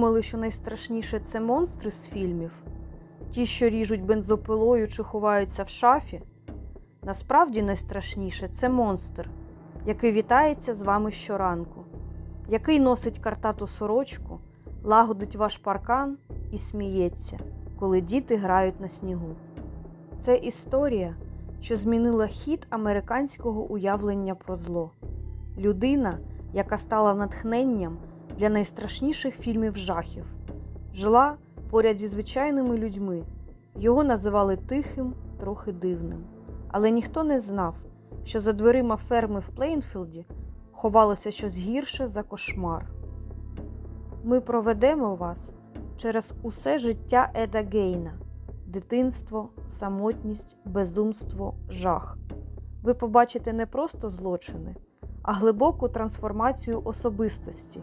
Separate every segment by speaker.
Speaker 1: Думали, що найстрашніше це монстри з фільмів? Ті, що ріжуть бензопилою чи ховаються в шафі? Насправді найстрашніше це монстр, який вітається з вами щоранку, який носить картату сорочку, лагодить ваш паркан і сміється, коли діти грають на снігу. Це історія, що змінила хід американського уявлення про зло. Людина, яка стала натхненням для найстрашніших фільмів жахів, жила поряд зі звичайними людьми. Його називали тихим, трохи дивним. Але ніхто не знав, що за дверима ферми в Плейнфілді ховалося щось гірше за кошмар. Ми проведемо вас через усе життя Еда Гейна дитинство, самотність, безумство, жах. Ви побачите не просто злочини, а глибоку трансформацію особистості,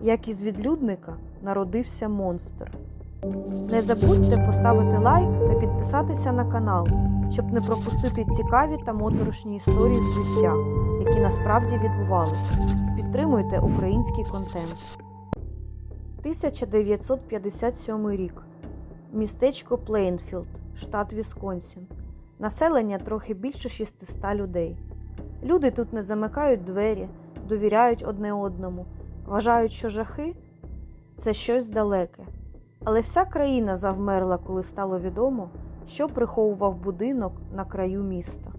Speaker 1: як із відлюдника народився монстр. Не забудьте поставити лайк та підписатися на канал, щоб не пропустити цікаві та моторошні історії з життя, які насправді відбувалися. Підтримуйте український контент. 1957 рік. Містечко Плейнфілд, штат Вісконсін. Населення трохи більше 600 людей. Люди тут не замикають двері, довіряють одне одному, вважають, що жахи це щось далеке. Але вся країна завмерла, коли стало відомо, що приховував будинок на краю міста.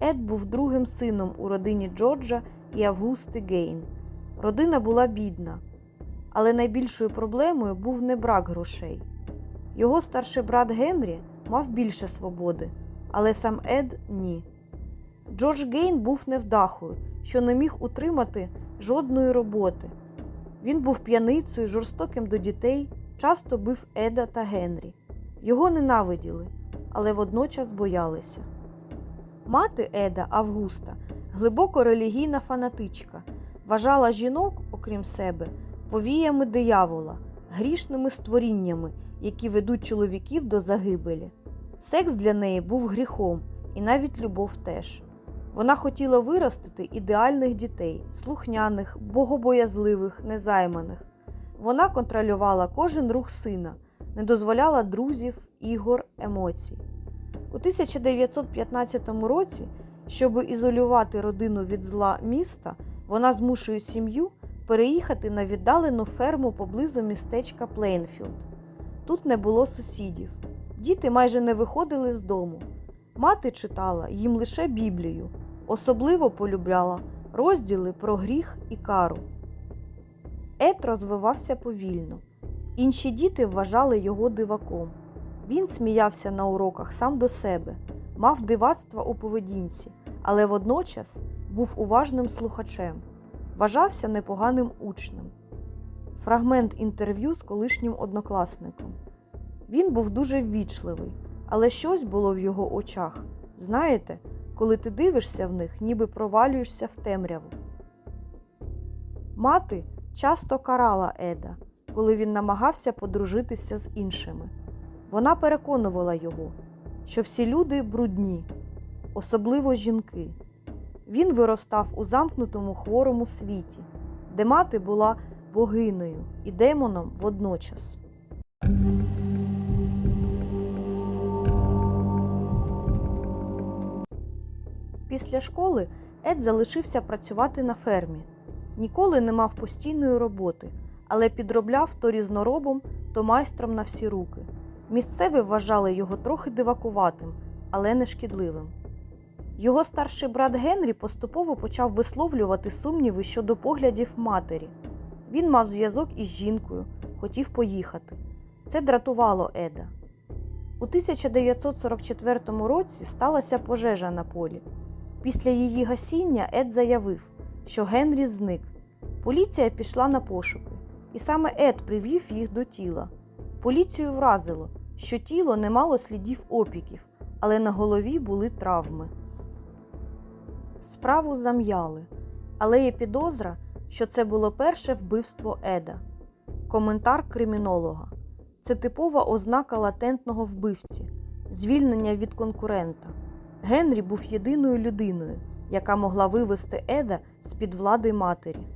Speaker 1: Ед був другим сином у родині Джорджа і Августи Гейн. Родина була бідна, але найбільшою проблемою був не брак грошей. Його старший брат Генрі мав більше свободи, але сам Ед ні. Джордж Гейн був невдахою, що не міг утримати жодної роботи. Він був п'яницею, жорстоким до дітей, часто бив Еда та Генрі. Його ненавиділи, але водночас боялися. Мати Еда Августа, глибоко релігійна фанатичка, вважала жінок, окрім себе, повіями диявола, грішними створіннями, які ведуть чоловіків до загибелі. Секс для неї був гріхом, і навіть любов теж. Вона хотіла виростити ідеальних дітей, слухняних, богобоязливих, незайманих. Вона контролювала кожен рух сина, не дозволяла друзів, ігор, емоцій. У 1915 році, щоб ізолювати родину від зла міста, вона змушує сім'ю переїхати на віддалену ферму поблизу містечка Плейнфілд. Тут не було сусідів. Діти майже не виходили з дому. Мати читала їм лише Біблію, особливо полюбляла розділи про гріх і кару. Ед розвивався повільно. Інші діти вважали його диваком. Він сміявся на уроках сам до себе, мав дивацтва у поведінці, але водночас був уважним слухачем, вважався непоганим учнем. Фрагмент інтерв'ю з колишнім однокласником. Він був дуже ввічливий, але щось було в його очах. Знаєте, коли ти дивишся в них, ніби провалюєшся в темряву. Мати часто карала Еда, коли він намагався подружитися з іншими. Вона переконувала його, що всі люди брудні, особливо жінки. Він виростав у замкнутому хворому світі, де мати була богинею і демоном водночас. Після школи Ед залишився працювати на фермі. Ніколи не мав постійної роботи, але підробляв то різноробом, то майстром на всі руки. Місцеві вважали його трохи дивакуватим, але не шкідливим. Його старший брат Генрі поступово почав висловлювати сумніви щодо поглядів матері. Він мав зв'язок із жінкою, хотів поїхати. Це дратувало Еда. У 1944 році сталася пожежа на полі. Після її гасіння Ед заявив, що Генрі зник. Поліція пішла на пошуки, і саме Ед привів їх до тіла. Поліцію вразило, що тіло не мало слідів опіків, але на голові були травми. Справу зам'яли, але є підозра, що це було перше вбивство Еда. Коментар кримінолога це типова ознака латентного вбивці, звільнення від конкурента. Генрі був єдиною людиною, яка могла вивести Еда з-під влади матері.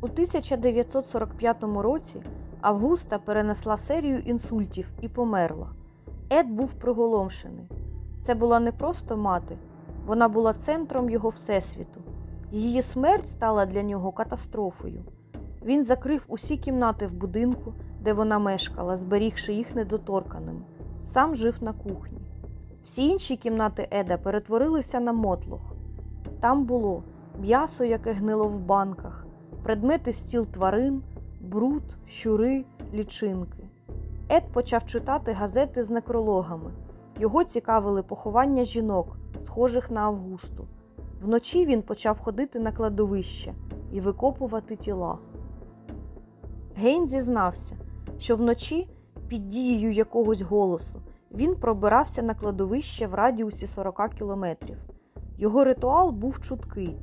Speaker 1: У 1945 році Августа перенесла серію інсультів і померла. Ед був приголомшений. Це була не просто мати, вона була центром його всесвіту. Її смерть стала для нього катастрофою. Він закрив усі кімнати в будинку, де вона мешкала, зберігши їх недоторканими. Сам жив на кухні. Всі інші кімнати Еда перетворилися на мотлох. Там було м'ясо, яке гнило в банках, предмети стіл тварин, бруд, щури, лічинки. Ед почав читати газети з некрологами. Його цікавили поховання жінок, схожих на Августу. Вночі він почав ходити на кладовище і викопувати тіла. Гейн зізнався, що вночі, під дією якогось голосу, він пробирався на кладовище в радіусі 40 кілометрів. Його ритуал був чуткий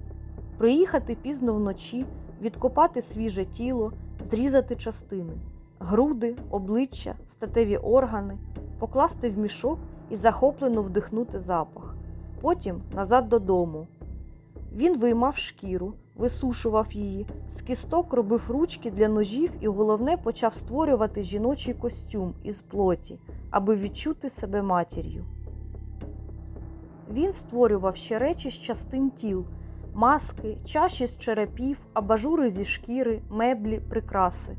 Speaker 1: приїхати пізно вночі, відкопати свіже тіло, зрізати частини, груди, обличчя, статеві органи, покласти в мішок і захоплено вдихнути запах. Потім назад додому. Він виймав шкіру, висушував її, з кісток робив ручки для ножів і головне почав створювати жіночий костюм із плоті, аби відчути себе матір'ю. Він створював ще речі з частин тіл, маски, чаші з черепів, абажури зі шкіри, меблі, прикраси,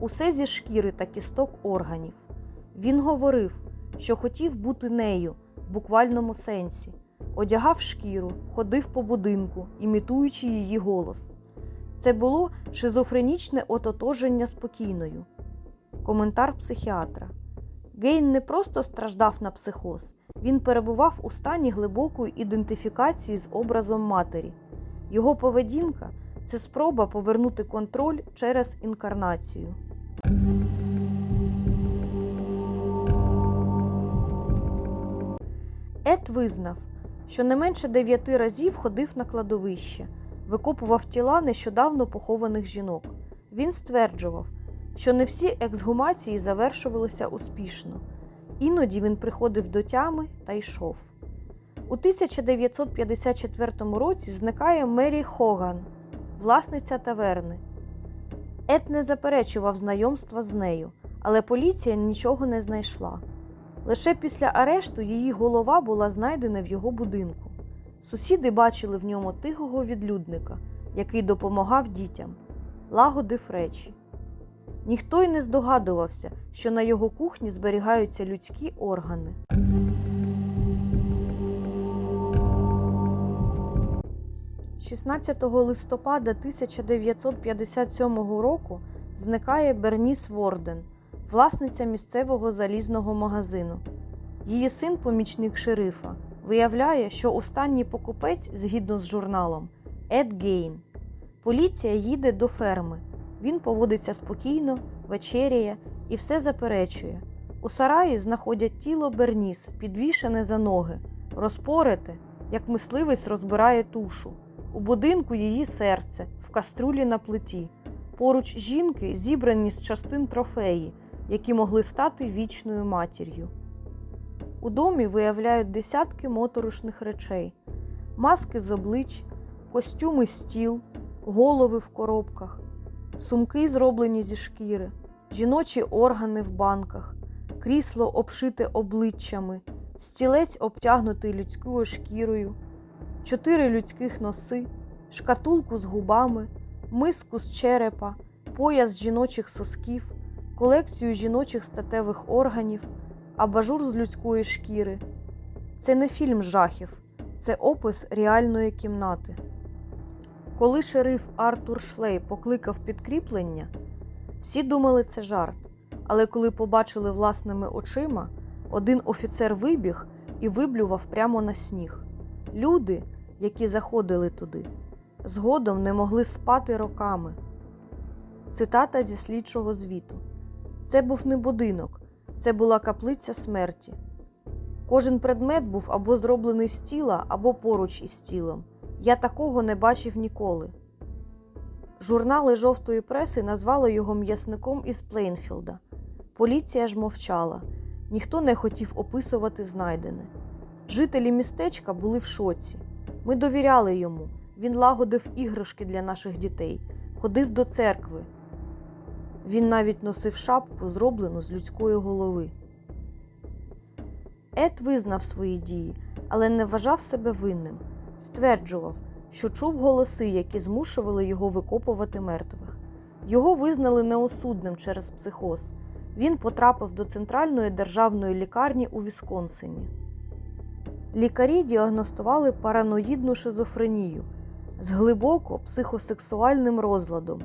Speaker 1: усе зі шкіри та кісток органів. Він говорив, що хотів бути нею в буквальному сенсі, одягав шкіру, ходив по будинку, імітуючи її голос. Це було шизофренічне ототоження спокійною. Коментар психіатра. Гейн не просто страждав на психоз, він перебував у стані глибокої ідентифікації з образом матері. Його поведінка це спроба повернути контроль через інкарнацію. Ед визнав, що не менше дев'яти разів ходив на кладовище, викопував тіла нещодавно похованих жінок. Він стверджував, що не всі ексгумації завершувалися успішно. Іноді він приходив до тями та йшов. У 1954 році зникає Мері Хоган, власниця таверни. Ед не заперечував знайомства з нею, але поліція нічого не знайшла. Лише після арешту її голова була знайдена в його будинку. Сусіди бачили в ньому тихого відлюдника, який допомагав дітям, лагодив речі. Ніхто й не здогадувався, що на його кухні зберігаються людські органи. – 16 листопада 1957 року зникає Берніс Ворден, власниця місцевого залізного магазину. Її син, помічник шерифа, виявляє, що останній покупець, згідно з журналом, Ед Гейн. Поліція їде до ферми. Він поводиться спокійно, вечеряє і все заперечує. У сараї знаходять тіло Берніс, підвішене за ноги, розпорите, як мисливець розбирає тушу. У будинку її серце, в каструлі на плиті. Поруч жінки зібрані з частин трофеї, які могли стати вічною матір'ю. У домі виявляють десятки моторошних речей: маски з облич, костюми з тіл, голови в коробках, сумки, зроблені зі шкіри, жіночі органи в банках, крісло обшите обличчями, стілець обтягнутий людською шкірою, чотири людських носи, шкатулку з губами, миску з черепа, пояс жіночих сосків, колекцію жіночих статевих органів, абажур з людської шкіри. Це не фільм жахів, це опис реальної кімнати. Коли шериф Артур Шлей покликав підкріплення, всі думали це жарт. Але коли побачили власними очима, один офіцер вибіг і виблював прямо на сніг. Люди, які заходили туди, згодом не могли спати роками. Цитата зі слідчого звіту: Це був не будинок, це була каплиця смерті. Кожен предмет був або зроблений з тіла, або поруч із тілом. Я такого не бачив ніколи. Журнали жовтої преси назвали його м'ясником із Плейнфілда. Поліція ж мовчала. ніхто не хотів описувати знайдене. Жителі містечка були в шоці. Ми довіряли йому. Він лагодив іграшки для наших дітей, ходив до церкви. Він навіть носив шапку, зроблену з людської голови. Ед визнав свої дії, але не вважав себе винним. Стверджував, що чув голоси, які змушували його викопувати мертвих. Його визнали неосудним через психоз. Він потрапив до центральної державної лікарні у Вісконсині. Лікарі діагностували параноїдну шизофренію з глибоко психосексуальним розладом,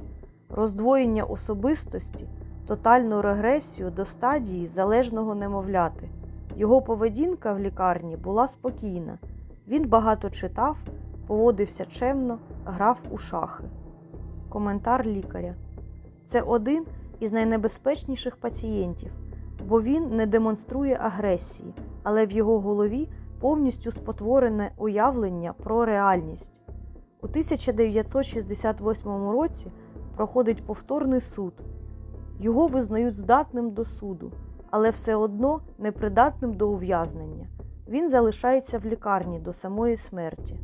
Speaker 1: роздвоєння особистості, тотальну регресію до стадії залежного немовляти. Його поведінка в лікарні була спокійна. Він багато читав, поводився чемно, грав у шахи. Коментар лікаря. Це один із найнебезпечніших пацієнтів, бо він не демонструє агресії, але в його голові повністю спотворене уявлення про реальність. У 1968 році проходить повторний суд. Його визнають здатним до суду, але все одно непридатним до ув'язнення. Він залишається в лікарні до самої смерті.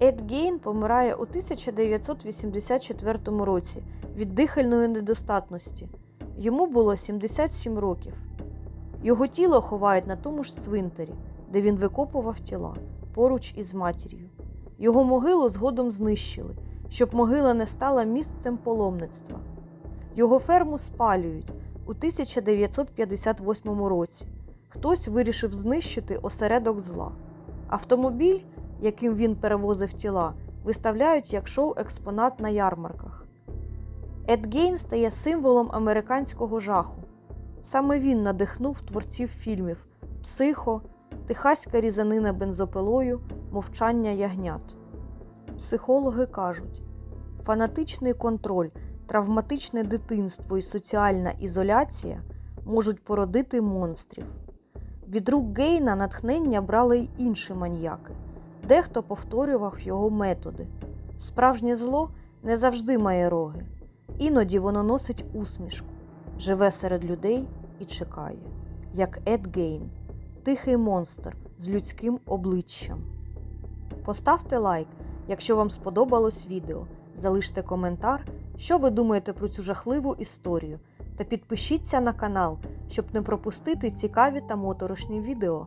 Speaker 1: Ед Гейн помирає у 1984 році від дихальної недостатності. Йому було 77 років. Його тіло ховають на тому ж цвинтарі, де він викопував тіла поруч із матір'ю. Його могилу згодом знищили, щоб могила не стала місцем паломництва. Його ферму спалюють у 1958 році. Хтось вирішив знищити осередок зла. Автомобіль, яким він перевозив тіла, виставляють як шоу-експонат на ярмарках. Ед Гейн стає символом американського жаху. Саме він надихнув творців фільмів Психо, Техаська різанина бензопилою, Мовчання ягнят. Психологи кажуть, фанатичний контроль, травматичне дитинство і соціальна ізоляція можуть породити монстрів. Від рук Гейна натхнення брали й інші маніяки. Дехто повторював його методи. Справжнє зло не завжди має роги. Іноді воно носить усмішку, живе серед людей і чекає, як Ед Гейн, тихий монстр з людським обличчям. Поставте лайк, якщо вам сподобалось відео. Залиште коментар, що ви думаєте про цю жахливу історію, та підпишіться на канал, щоб не пропустити цікаві та моторошні відео.